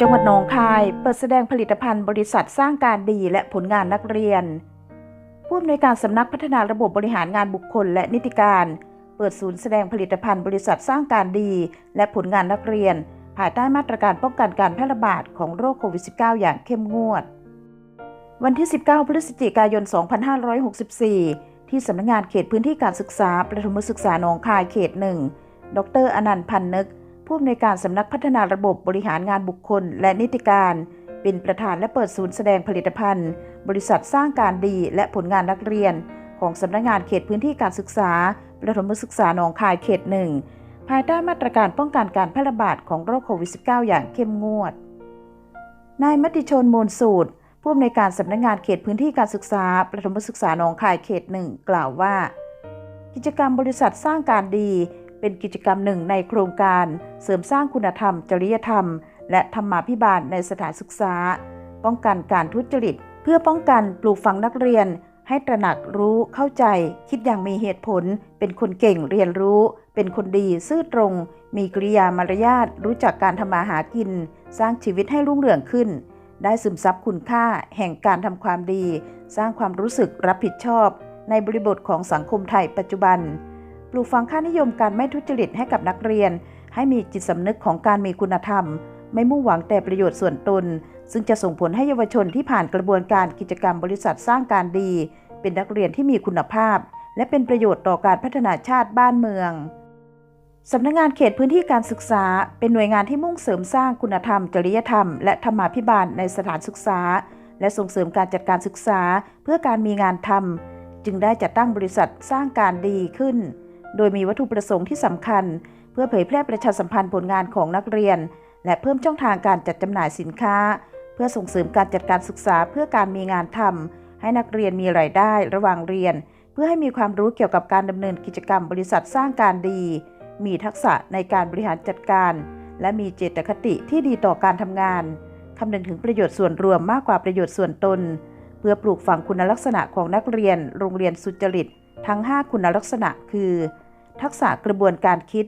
จังหวัดหนองคาย เปิดแสดงผลิตภัณฑ์บริษัทสร้างการดีและผลงานนักเรียน ผู้อำนวยการสำนักพัฒนาระบบบริหารงานบุคคลและนิติการ เปิดศูนย์แสดงผลิตภัณฑ์บริษัทสร้างการดี และผลงานนักเรียน ภายใต้มาตรการป้องกันการแพร่ระบาดของโรคโควิด -19 อย่างเข้มงวด วันที่ 19 พฤศจิกายน 2564 ที่สำนักงานเขตพื้นที่การศึกษาประถมศึกษาหนองคายเขตหนึ่ง ดรอนันต์พันนึก ผู้อำนวยการสำนักพัฒนาระบบบริหารงานบุคคล และนิติการ เป็นประธานและเปิดศูนย์แสดงผลิตภัณฑ์ บริษัทสร้างการดีและผลงานนักเรียน ของสำนักงานเขตพื้นที่การศึกษาประถมศึกษาหนองคายเขตหนึ่งภายใต้มาตรการป้องกันการแพร่ระบาดของโรคโควิด -19 อย่างเข้มงวด นายมติชนมูลสูตร ผู้อำนวยการสำนักงานเขตพื้นที่การศึกษา ประถมศึกษาหนองคายเขตหนึ่งกล่าวว่า กิจกรรมบริษัทสร้างการดี เป็นกิจกรรมหนึ่งในโครงการเสริมสร้างคุณธรรม จริยธรรม และธรรมาภิบาลในสถานศึกษา ป้องกันการทุจริต เพื่อป้องกันปลูกฝังนักเรียน ให้ตระหนักรู้เข้าใจ คิดอย่างมีเหตุผล เป็นคนเก่งเรียนรู้ เป็นคนดีซื่อตรง มีกริยามารยาทรู้จักการทำมาหากิน สร้างชีวิตให้รุ่งเรืองขึ้น ได้ซึมซับคุณค่าแห่งการทำความดี สร้างความรู้สึกรับผิดชอบ ในบริบทของสังคมไทยปัจจุบัน ปลูกฝังค่านิยมการไม่ทุจริตให้กับนักเรียน ให้มีจิตสำนึกของการมีคุณธรรม ไม่มุ่งหวังแต่ประโยชน์ส่วนตน ซึ่งจะส่งผลให้เยาวชนที่ผ่านกระบวนการกิจกรรมบริษัทสร้างการดี เป็นนักเรียนที่มีคุณภาพ และเป็นประโยชน์ต่อการพัฒนาชาติบ้านเมืองสำนักงงานเขตพื้นที่การศึกษา เป็นหน่วยงานที่มุ่งเสริมสร้างคุณธรรม จริยธรรม และธรรมาภิบาลในสถานศึกษา และส่งเสริมการจัดการศึกษา เพื่อการมีงานทำจึงได้จัดตั้งบริษัทสร้างการดีขึ้น โดยมีวัตถุประสงค์ที่สำคัญ เพื่อเผยแพร่ประชาสัมพันธ์ผลงานของนักเรียน และเพิ่มช่องทางการจัดจำหน่ายสินค้า เพื่อส่งเสริมการจัดการศึกษาเพื่อการมีงานทำให้นักเรียนมีรายได้ระหว่างเรียน เพื่อให้มีความรู้เกี่ยวกับการดำเนินกิจกรรมบริษัทสร้างการดี มีทักษะในการบริหารจัดการ และมีเจตคติที่ดีต่อการทำงานคำนึงถึงประโยชน์ส่วนรวมมากกว่าประโยชน์ส่วนตน เพื่อปลูกฝังคุณลักษณะของนักเรียน โรงเรียนสุจริต ทั้ง 5 คุณลักษณะคือ ทักษะกระบวนการคิด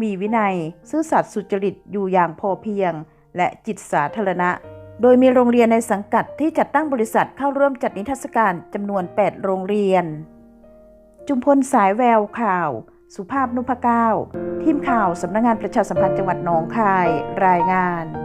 มีวินัย ซื่อสัตย์สุจริตอยู่อย่างพอเพียง และจิตสาธารณะ โดยมีโรงเรียนในสังกัดที่จัดตั้งบริษัทเข้าร่วมจัดนิทรรศการจำนวน 8 โรงเรียน จุมพลสายแววข่าว สุภาพนุพก้าทีมข่าวสำนักงงานประชาสัมพันธ์จังหวัดหนองคาย รายงาน